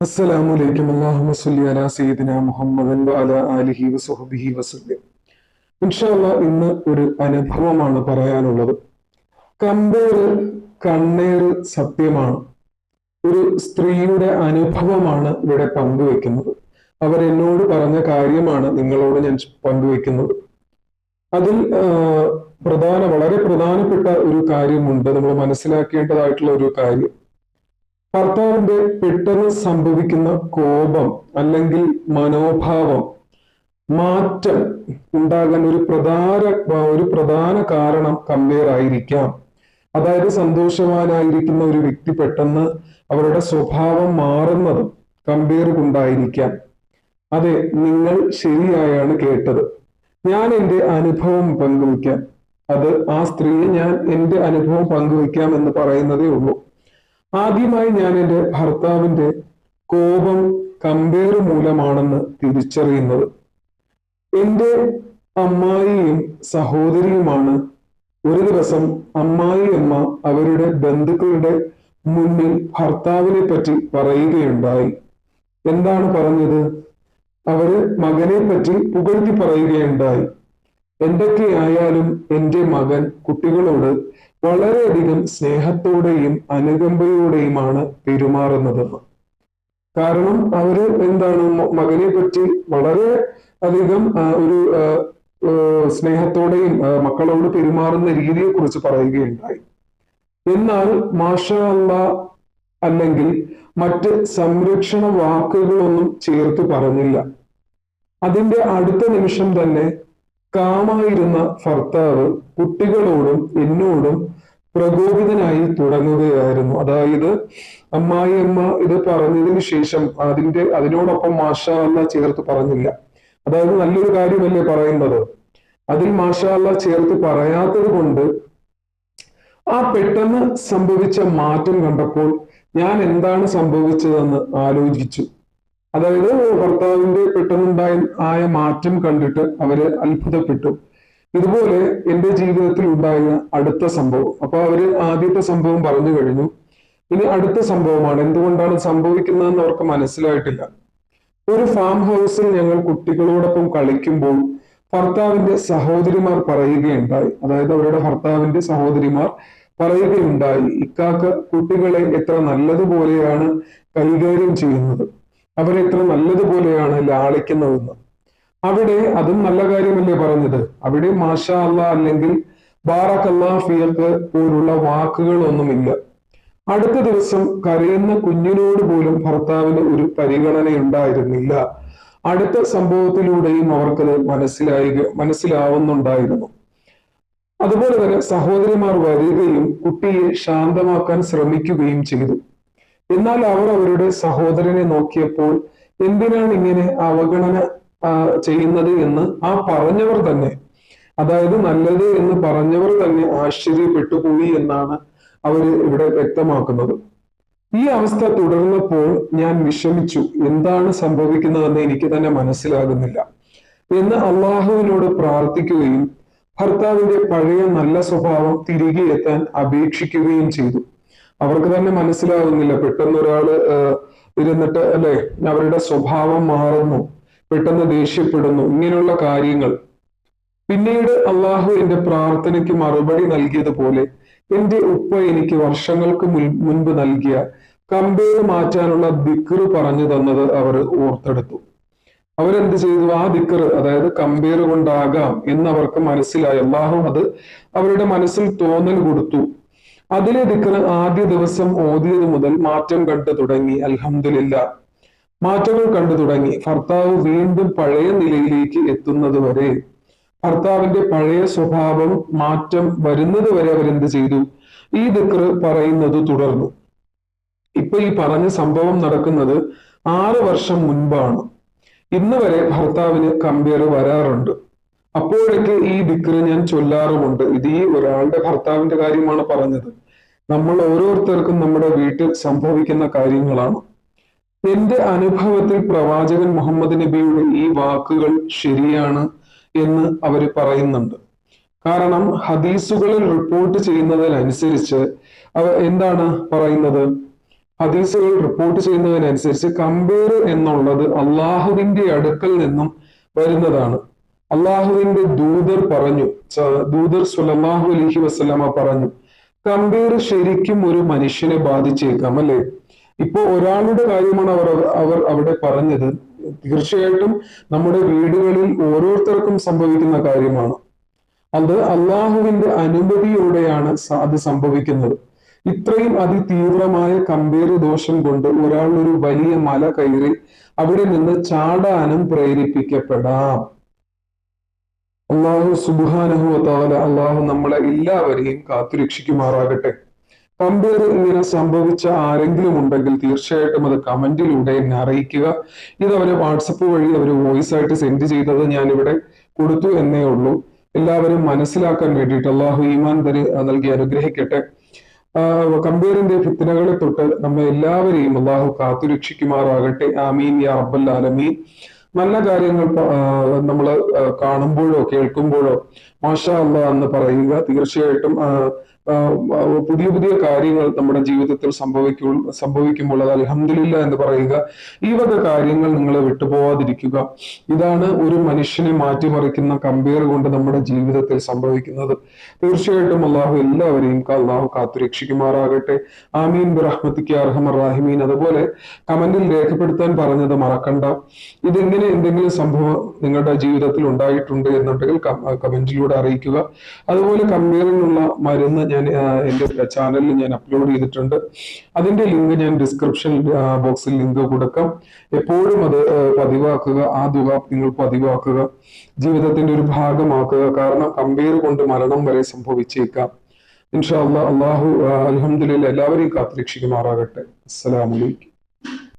അസ്സലാമു അലൈക്കും അലാ സയ്യിദിന മുഹമ്മദൻ ആലിഹി വസഹ്ബിഹി വസല്ലം. ഇൻഷാ അല്ലാഹ് ഇന്ന് ഒരു അനുഭവമാണ് പറയാനുള്ളത്. കമ്പേറ് കണ്ണേറ് സത്യമാണ്. ഒരു സ്ത്രീയുടെ അനുഭവമാണ് ഇവിടെ പങ്കുവെക്കുന്നത്. അവർ എന്നോട് പറഞ്ഞ കാര്യമാണ് നിങ്ങളോട് ഞാൻ പങ്കുവെക്കുന്നത്. അതിൽ പ്രധാന വളരെ പ്രധാനപ്പെട്ട ഒരു കാര്യമുണ്ട്. നമ്മൾ മനസ്സിലാക്കേണ്ടതായിട്ടുള്ള ഒരു കാര്യം. ഭർത്താവിന്റെ പെട്ടെന്ന് സംഭവിക്കുന്ന കോപം അല്ലെങ്കിൽ മനോഭാവം മാറ്റം ഉണ്ടാകാൻ ഒരു പ്രധാന ഒരു പ്രധാന കാരണം കമ്പയർ ആയിരിക്കാം. അതായത് സന്തോഷവാനായിരിക്കുന്ന ഒരു വ്യക്തി പെട്ടെന്ന് അവരുടെ സ്വഭാവം മാറുന്നതും കമ്പയർ കൊണ്ടായിരിക്കാം. അതെ നിങ്ങൾ ശരിയായാണ് കേട്ടത്. ഞാൻ എന്റെ അനുഭവം പങ്കുവയ്ക്കാം. അത് ആ സ്ത്രീയെ ഞാൻ എന്റെ അനുഭവം പങ്കുവയ്ക്കാം എന്ന് പറയുന്നതേ ഉള്ളൂ. ആദ്യമായി ഞാൻ എന്റെ ഭർത്താവിന്റെ കോപം കമ്പയർ മൂലമാണെന്ന് തിരിച്ചറിയുന്നത്. എന്റെ അമ്മായിയും സഹോദരിയുമാണ് ഒരു ദിവസം അമ്മായി അമ്മ അവരുടെ ബന്ധുക്കളുടെ മുന്നിൽ ഭർത്താവിനെ പറ്റി പറയുകയുണ്ടായി. എന്താണ് പറഞ്ഞത്? അവർ മകനെ പറ്റി പുകഴ്ത്തി പറയുകയുണ്ടായി. എന്തൊക്കെയായാലും എന്റെ മകൻ കുട്ടികളോട് വളരെയധികം സ്നേഹത്തോടെയും അനുകമ്പയോടെയുമാണ് പെരുമാറുന്നതെന്ന്. കാരണം അവർ എന്താണ് മകനെ പറ്റി വളരെ അധികം ഒരു സ്നേഹത്തോടെയും മക്കളോട് പെരുമാറുന്ന രീതിയെ കുറിച്ച് പറയുകയുണ്ടായി. എന്നാൽ മാഷ അല്ലാ അല്ലെങ്കിൽ മറ്റ് സംരക്ഷണ വാക്കുകളൊന്നും ചേർത്ത് പറഞ്ഞില്ല. അതിന്റെ അടുത്ത നിമിഷം തന്നെ കാമായിരുന്ന ഭർത്താവ് കുട്ടികളോടും എന്നോടും പ്രകോപിതനായി തുടങ്ങുകയായിരുന്നു. അതായത് അമ്മായിയമ്മ ഇത് പറഞ്ഞതിന് ശേഷം അതിന്റെ അതിനോടൊപ്പം മാഷാല്ല ചേർത്ത് പറഞ്ഞില്ല. അതായത് നല്ലൊരു കാര്യമല്ലേ പറയുന്നത്? അതിൽ മാഷാല്ല ചേർത്ത് പറയാത്തത് കൊണ്ട് ആ പെട്ടെന്ന് സംഭവിച്ച മാറ്റം കണ്ടപ്പോൾ ഞാൻ എന്താണ് സംഭവിച്ചതെന്ന് ആലോചിച്ചു. അതായത് ഭർത്താവിന്റെ പെട്ടെന്നുണ്ടായ ആയ മാറ്റം കണ്ടിട്ട് അവർ അത്ഭുതപ്പെട്ടു. ഇതുപോലെ എന്റെ ജീവിതത്തിൽ ഉണ്ടായ അടുത്ത സംഭവം. അപ്പൊ അവർ ആദ്യത്തെ സംഭവം പറഞ്ഞു കഴിഞ്ഞു. ഇനി അടുത്ത സംഭവമാണ്. എന്തുകൊണ്ടാണ് സംഭവിക്കുന്നതെന്ന് അവർക്ക് മനസ്സിലായിട്ടില്ല. ഒരു ഫാം ഹൗസിൽ ഞങ്ങൾ കുട്ടികളോടൊപ്പം കളിക്കുമ്പോൾ ഭർത്താവിന്റെ സഹോദരിമാർ പറയുകയുണ്ടായി. അതായത് അവരുടെ ഭർത്താവിന്റെ സഹോദരിമാർ പറയുകയുണ്ടായി ഇക്കാക്ക് കുട്ടികളെ എത്ര നല്ലതുപോലെയാണ് കൈകാര്യം ചെയ്യുന്നത്. അവരെ നല്ലതുപോലെയാണ് ലാളിക്കുന്നതെന്ന് അവിടെ അതും നല്ല കാര്യമല്ലേ പറഞ്ഞത്? അവിടെ മാഷാ അല്ല അല്ലെങ്കിൽ ബാറക്കല്ലാ ഫിയക്ക് പോലുള്ള വാക്കുകളൊന്നുമില്ല. അടുത്ത ദിവസം കരയുന്ന കുഞ്ഞിനോട് പോലും ഭർത്താവിന് ഒരു പരിഗണന ഉണ്ടായിരുന്നില്ല അടുത്ത സംഭവത്തിലൂടെയും അവർക്കത് മനസ്സിലായി മനസ്സിലാവുന്നുണ്ടായിരുന്നു. അതുപോലെ തന്നെ സഹോദരിമാർ വരികയും കുട്ടിയെ ശാന്തമാക്കാൻ ശ്രമിക്കുകയും ചെയ്തു. എന്നാൽ അവർ അവരുടെ സഹോദരനെ നോക്കിയപ്പോൾ എന്തിനാണ് ഇങ്ങനെ അവഗണന ചെയ്യുന്നത് എന്ന് ആ പറഞ്ഞവർ തന്നെ അതായത് നല്ലത് എന്ന് പറഞ്ഞവർ തന്നെ ആശ്ചര്യപ്പെട്ടു പോയി എന്നാണ് അവർ ഇവിടെ വ്യക്തമാക്കുന്നത്. ഈ അവസ്ഥ തുടർന്നപ്പോൾ ഞാൻ വിഷമിച്ചു. എന്താണ് സംഭവിക്കുന്നതെന്ന് എനിക്ക് തന്നെ മനസ്സിലാകുന്നില്ല എന്ന് അള്ളാഹുവിനോട് പ്രാർത്ഥിക്കുകയും ഭർത്താവിന്റെ പഴയ നല്ല സ്വഭാവം തിരികെ എത്താൻ അപേക്ഷിക്കുകയും ചെയ്തു. അവർക്ക് തന്നെ മനസ്സിലാവുന്നില്ല. പെട്ടെന്ന് ഒരാൾ ഇരുന്നിട്ട് അല്ലെ അവരുടെ സ്വഭാവം മാറുന്നു. പെട്ടെന്ന് ദേഷ്യപ്പെടുന്നു. ഇങ്ങനെയുള്ള കാര്യങ്ങൾ. പിന്നീട് അള്ളാഹു എന്റെ പ്രാർത്ഥനയ്ക്ക് മറുപടി നൽകിയതുപോലെ എന്റെ ഉപ്പ എനിക്ക് വർഷങ്ങൾക്ക് മുൻപ് നൽകിയ കമ്പേർ മാറ്റാനുള്ള ദിക്കറ് പറഞ്ഞു തന്നത് അവർ ഓർത്തെടുത്തു. അവരെന്ത് ചെയ്തു? ആ ദിക്കറ് അതായത് കമ്പേർ കൊണ്ടാകാം എന്ന് അവർക്ക് മനസ്സിലായി. അള്ളാഹു അത് അവരുടെ മനസ്സിൽ തോന്നൽ കൊടുത്തു. അതിലെ ദിക്കർ ആദ്യ ദിവസം ഓതിയത് മുതൽ മാറ്റം കണ്ടു തുടങ്ങി. അലഹമില്ല മാറ്റങ്ങൾ കണ്ടു തുടങ്ങി. ഭർത്താവ് വീണ്ടും പഴയ നിലയിലേക്ക് എത്തുന്നത് വരെ. ഭർത്താവിന്റെ പഴയ സ്വഭാവം മാറ്റം വരുന്നത് വരെ അവരെന്ത് ചെയ്തു? ഈ ദിക്കർ പറയുന്നത് തുടർന്നു. ഇപ്പൊ ഈ പറഞ്ഞ സംഭവം നടക്കുന്നത് ആറ് വർഷം മുൻപാണ്. ഇന്ന് വരെ ഭർത്താവിന് കമ്പയർ വരാറുണ്ട്. അപ്പോഴൊക്കെ ഈ ദിക്കിനെ ഞാൻ ചൊല്ലാറുമുണ്ട്. ഇത് ഈ ഒരാളുടെ ഭർത്താവിന്റെ കാര്യമാണ് പറഞ്ഞത്. നമ്മൾ ഓരോരുത്തർക്കും നമ്മുടെ വീട്ടിൽ സംഭവിക്കുന്ന കാര്യങ്ങളാണ്. എന്റെ അനുഭവത്തിൽ പ്രവാചകൻ മുഹമ്മദ് നബിയുടെ ഈ വാക്കുകൾ ശരിയാണ് എന്ന് അവർ പറയുന്നുണ്ട്. കാരണം ഹദീസുകളിൽ റിപ്പോർട്ട് ചെയ്യുന്നതിനനുസരിച്ച് അവ എന്താണ് പറയുന്നത്? ഹദീസുകൾ റിപ്പോർട്ട് ചെയ്യുന്നതിനനുസരിച്ച് കമ്പയർ എന്നുള്ളത് അള്ളാഹുവിന്റെ അടുക്കൽ നിന്നും വരുന്നതാണ്. അള്ളാഹുവിന്റെ ദൂതർ പറഞ്ഞു. ദൂതർ സുലമാഹു അലഹി വസ്ലമ പറഞ്ഞു കമ്പീർ ശരിക്കും ഒരു മനുഷ്യനെ ബാധിച്ചേക്കാം അല്ലെ? ഇപ്പൊ ഒരാളുടെ കാര്യമാണ് അവർ അവർ അവിടെ പറഞ്ഞത്. തീർച്ചയായിട്ടും നമ്മുടെ വീടുകളിൽ ഓരോരുത്തർക്കും സംഭവിക്കുന്ന കാര്യമാണ്. അത് അള്ളാഹുവിന്റെ അനുമതിയോടെയാണ് അത് സംഭവിക്കുന്നത്. ഇത്രയും അതിതീവ്രമായ കമ്പേർ ദോഷം കൊണ്ട് ഒരാൾ ഒരു വലിയ മല കയറി അവിടെ നിന്ന് ചാടാനും പ്രേരിപ്പിക്കപ്പെടാം. അള്ളാഹു സുബുഹാനുഭവത്താല താല അള്ളാഹു നമ്മളെ എല്ലാവരെയും കാത്തുരക്ഷിക്കുമാറാകട്ടെ. കമ്പയർ ഇങ്ങനെ സംഭവിച്ച ആരെങ്കിലും ഉണ്ടെങ്കിൽ തീർച്ചയായിട്ടും അത് കമന്റിലൂടെ എന്നെ അറിയിക്കുക. ഇത് അവരെ വാട്സപ്പ് വഴി അവർ വോയിസ് ആയിട്ട് സെൻഡ് ചെയ്തത് ഞാനിവിടെ കൊടുത്തു എന്നേ ഉള്ളൂ. എല്ലാവരും മനസ്സിലാക്കാൻ വേണ്ടിയിട്ട് അള്ളാഹു ഈമാൻ തരി നൽകി അനുഗ്രഹിക്കട്ടെ. കമ്പയറിന്റെ ഫിത്തനകളെ തൊട്ട് നമ്മെ എല്ലാവരെയും അള്ളാഹു കാത്തുരക്ഷിക്കുമാറാകട്ടെ. ആമീൻ യാ റബ്ബൽ നല്ല കാര്യങ്ങൾ നമ്മൾ കാണുമ്പോഴോ കേൾക്കുമ്പോഴോ മാഷാ അള്ളാ എന്ന് പറയുക തീർച്ചയായിട്ടും പുതിയ പുതിയ കാര്യങ്ങൾ നമ്മുടെ ജീവിതത്തിൽ സംഭവിക്കൂ സംഭവിക്കുമ്പോൾ അത് അലഹമില്ല എന്ന് പറയുക ഈ വക കാര്യങ്ങൾ നിങ്ങളെ വിട്ടുപോവാതിരിക്കുക. ഇതാണ് ഒരു മനുഷ്യനെ മാറ്റിമറിക്കുന്ന കമ്പയർ കൊണ്ട് നമ്മുടെ ജീവിതത്തിൽ സംഭവിക്കുന്നത്. തീർച്ചയായിട്ടും അള്ളാഹു എല്ലാവരെയും അള്ളാഹു കാത്തുരക്ഷിക്കുമാറാകട്ടെ ആമീൻ. ബിറഹ്മത്തിക്ക് അർഹമർ റാഹിമീൻ. അതുപോലെ കമന്റിൽ രേഖപ്പെടുത്താൻ പറഞ്ഞത് മറക്കണ്ട. ഇതെങ്ങനെ എന്തെങ്കിലും സംഭവം നിങ്ങളുടെ ജീവിതത്തിൽ ഉണ്ടായിട്ടുണ്ട് എന്നുണ്ടെങ്കിൽ കമന്റിലൂടെ അറിയിക്കുക. അതുപോലെ കമ്പയറിനുള്ള മരുന്ന് ഞാൻ എന്റെ ചാനലിൽ ഞാൻ അപ്ലോഡ് ചെയ്തിട്ടുണ്ട്. അതിന്റെ ലിങ്ക് ഞാൻ ഡിസ്ക്രിപ്ഷൻ ബോക്സിൽ ലിങ്ക് കൊടുക്കാം. എപ്പോഴും അത് പതിവാക്കുക. ആ തുക നിങ്ങൾ പതിവാക്കുക. ജീവിതത്തിന്റെ ഒരു ഭാഗമാക്കുക. കാരണം കമ്പയർ കൊണ്ട് മരണം വരെ സംഭവിച്ചേക്കാം. ഇൻഷാ അള്ളാഹ് അള്ളാഹു അലഹമുല്ല എല്ലാവരെയും കാത്തുരക്ഷിക്കുമാറാകട്ടെ. അസ്സലാമലൈക്കും